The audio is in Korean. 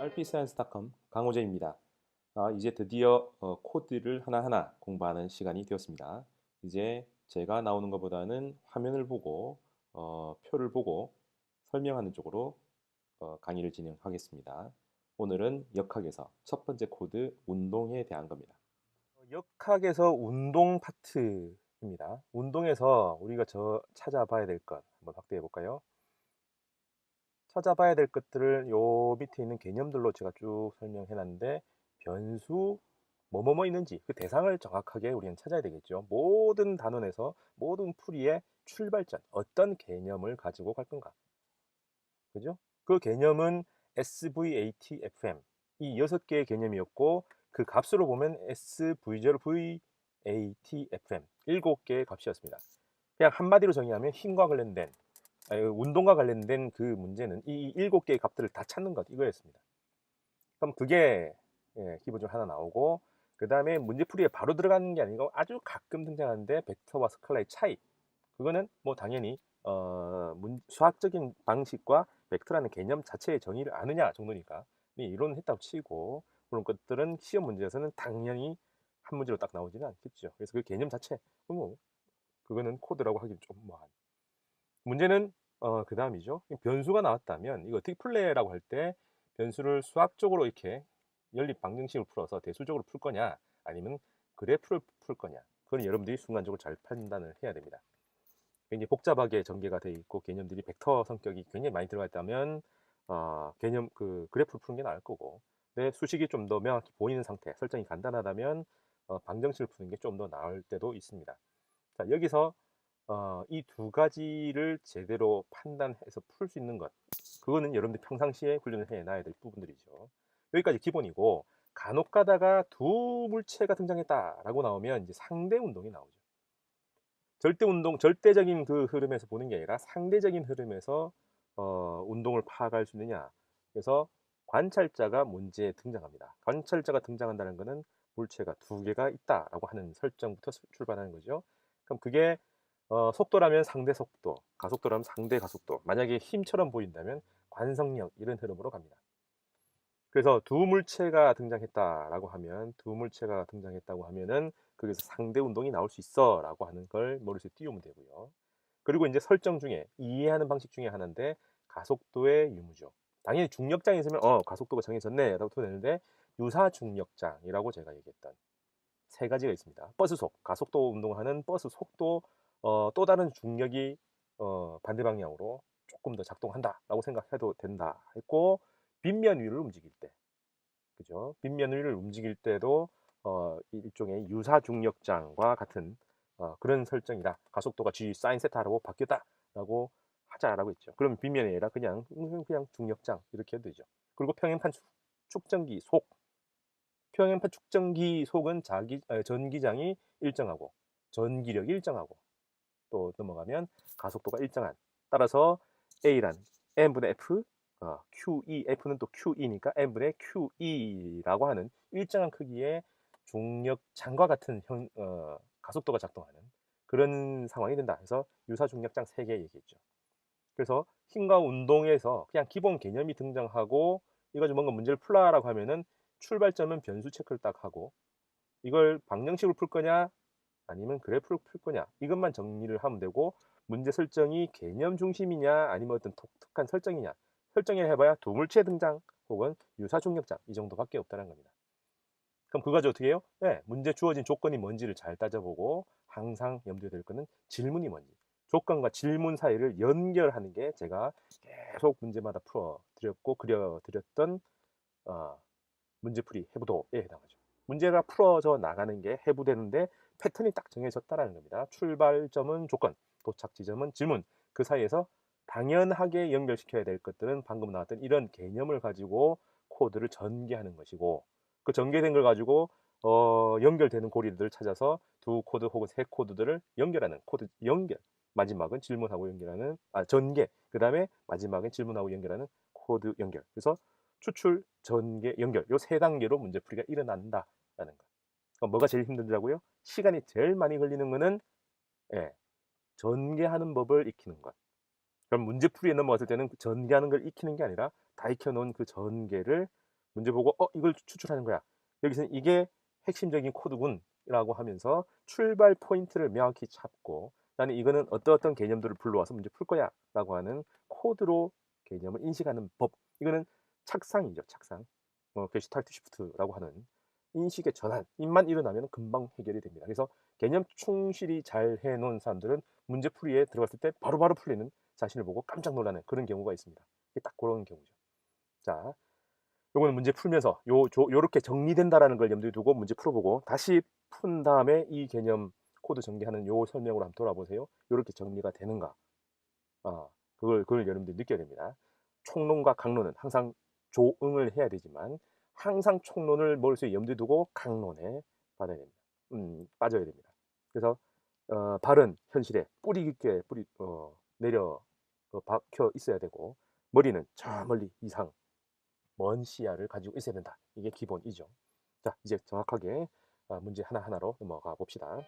rpscience.com 강호재입니다. 아, 이제 드디어 어, 코드를 하나하나 공부하는 시간이 되었습니다. 이제 제가 나오는 것보다는 화면을 보고 어, 표를 보고 설명하는 쪽으로 어, 강의를 진행하겠습니다. 오늘은 역학에서 첫 번째 코드 운동에 대한 겁니다. 역학에서 운동 파트입니다. 운동에서 우리가 저 찾아봐야 될 것 한번 확대해 볼까요? 찾아봐야 될 것들을 요 밑에 있는 개념들로 제가 쭉 설명해 놨는데 변수 뭐뭐뭐 있는지 그 대상을 정확하게 우리는 찾아야 되겠죠. 모든 단원에서 모든 풀이의 출발점 어떤 개념을 가지고 갈 건가. 그죠? 그 개념은 SVATFM 이 여섯 개의 개념이었고 그 값으로 보면 SV0, VATFM 일곱 개의 값이었습니다. 그냥 한마디로 정의하면 힘과 관련된 운동과 관련된 그 문제는 이 일곱 개의 값들을 다 찾는 것 이거였습니다. 그럼 그게 예, 기본적으로 하나 나오고 그 다음에 문제풀이에 바로 들어가는 게 아니고 아주 가끔 등장하는데 벡터와 스칼라의 차이 그거는 뭐 당연히 어, 문, 수학적인 방식과 벡터라는 개념 자체의 정의를 아느냐 정도니까 이론을 했다고 치고 그런 것들은 시험 문제에서는 당연히 한 문제로 딱 나오지는 않겠죠. 그래서 그 개념 자체 뭐 그거는 코드라고 하기는 좀 뭐한 문제는 어, 그 다음이죠. 변수가 나왔다면 이거 풀래라고 할 때 변수를 수학적으로 이렇게 연립 방정식을 풀어서 대수적으로 풀 거냐 아니면 그래프를 풀 거냐 그건 여러분들이 순간적으로 잘 판단을 해야 됩니다. 굉장히 복잡하게 전개가 되어 있고 개념들이 벡터 성격이 굉장히 많이 들어가 있다면 어, 개념 그 그래프를 푸는 게 나을 거고 내 수식이 좀 더 명확히 보이는 상태 설정이 간단하다면 어, 방정식을 푸는 게 좀 더 나을 때도 있습니다. 자 여기서 어, 이 두 가지를 제대로 판단해서 풀 수 있는 것 그거는 여러분들 평상시에 훈련을 해놔야 될 부분들이죠. 여기까지 기본이고 간혹 가다가 두 물체가 등장했다 라고 나오면 이제 상대 운동이 나오죠. 절대 운동, 절대적인 그 흐름에서 보는 게 아니라 상대적인 흐름에서 어, 운동을 파악할 수 있느냐. 그래서 관찰자가 문제에 등장합니다. 관찰자가 등장한다는 것은 물체가 두 개가 있다라고 하는 설정부터 출발하는 거죠. 그럼 그게 어, 속도라면 상대 속도, 가속도라면 상대 가속도. 만약에 힘처럼 보인다면 관성력 이런 흐름으로 갑니다. 그래서 두 물체가 등장했다라고 하면 두 물체가 등장했다고 하면은 거기서 상대 운동이 나올 수 있어라고 하는 걸 머릿속에 띄우면 되고요. 그리고 이제 설정 중에 이해하는 방식 중에 하나인데 가속도의 유무죠. 당연히 중력장이 있으면 어 가속도가 정해졌네라고 되는데 유사 중력장이라고 제가 얘기했던 세 가지가 있습니다. 버스 속 가속도 운동하는 버스 속도 어, 또 다른 중력이 어, 반대 방향으로 조금 더 작동한다라고 생각해도 된다 했고 빗면 위를 움직일 때. 그죠? 빗면 위를 움직일 때도 어, 일종의 유사 중력장과 같은 어, 그런 설정이다. 가속도가 g 사인 세타라고 바뀌었다라고 하자라고 했죠. 그럼 빗면이 아니라 그냥 그냥 중력장 이렇게 해도 되죠. 그리고 평행판 축전기 속. 평행판 축전기 속은 자기 아, 전기장이 일정하고 전기력이 일정하고 또 넘어가면 가속도가 일정한 따라서 A란 n분의 F 어, QE, F는 또 QE니까 n분의 QE라고 하는 일정한 크기의 중력 장과 같은 형, 어, 가속도가 작동하는 그런 상황이 된다. 그래서 유사 중력장 3개 얘기했죠. 그래서 힘과 운동에서 그냥 기본 개념이 등장하고 이거 좀 뭔가 문제를 풀라라고 하면은 출발점은 변수 체크를 딱 하고 이걸 방정식으로 풀 거냐 아니면 그래프를 풀 거냐 이것만 정리를 하면 되고 문제 설정이 개념 중심이냐 아니면 어떤 독특한 설정이냐 설정을 해봐야 두 물체 등장 혹은 유사 중력장 이 정도밖에 없다는 겁니다. 그럼 그거 가지고 어떻게 해요? 네, 문제 주어진 조건이 뭔지를 잘 따져보고 항상 염두에 될 거는 질문이 뭔지 조건과 질문 사이를 연결하는 게 제가 계속 문제마다 풀어드렸고 그려드렸던 어, 문제풀이 해부도에 해당하죠. 문제가 풀어져 나가는 게 해부되는데 패턴이 딱 정해졌다라는 겁니다. 출발점은 조건, 도착 지점은 질문. 그 사이에서 당연하게 연결시켜야 될 것들은 방금 나왔던 이런 개념을 가지고 코드를 전개하는 것이고 그 전개된 걸 가지고 어, 연결되는 고리들을 찾아서 두 코드 혹은 세 코드들을 연결하는 코드 연결. 마지막은 질문하고 연결하는 아 전개. 그 다음에 마지막은 질문하고 연결하는 코드 연결. 그래서 추출 전개 연결. 요 세 단계로 문제풀이가 일어난다라는 거 뭐가 제일 힘들더라고요? 시간이 제일 많이 걸리는 거는 예, 전개하는 법을 익히는 것. 그럼 문제풀이에 넘어갔을 때는 그 전개하는 걸 익히는 게 아니라 다 익혀놓은 그 전개를 문제 보고 어 이걸 추출하는 거야. 여기서는 이게 핵심적인 코드군이라고 하면서 출발 포인트를 명확히 잡고 나는 이거는 어떤 어떤 개념들을 불러와서 문제 풀 거야라고 하는 코드로 개념을 인식하는 법. 이거는 착상이죠, 착상. 어, 게슈탈트 시프트라고 하는 인식의 전환만 일어나면 금방 해결이 됩니다. 그래서 개념 충실히 잘 해놓은 사람들은 문제풀이에 들어갔을 때 바로 바로 풀리는 자신을 보고 깜짝 놀라는 그런 경우가 있습니다. 딱 그런 경우죠. 자, 요거는 문제 풀면서 요, 조, 요렇게 정리된다라는 걸 염두에 두고 문제 풀어보고 다시 푼 다음에 이 개념 코드 전개하는 요 설명으로 한번 돌아보세요. 요렇게 정리가 되는가? 아, 그걸, 그걸 여러분들이 느껴야 됩니다. 총론과 강론은 항상 조응을 해야 되지만 항상 총론을 머릿속에 염두에 두고 강론에 받아야 됩니다. 음, 빠져야 됩니다. 그래서 어, 발은 현실에 뿌리 깊게 뿌리 어, 내려 어, 박혀 있어야 되고 머리는 저 멀리 이상 먼 시야를 가지고 있어야 된다. 이게 기본이죠. 자, 이제 정확하게 아, 문제 하나하나로 넘어가 봅시다.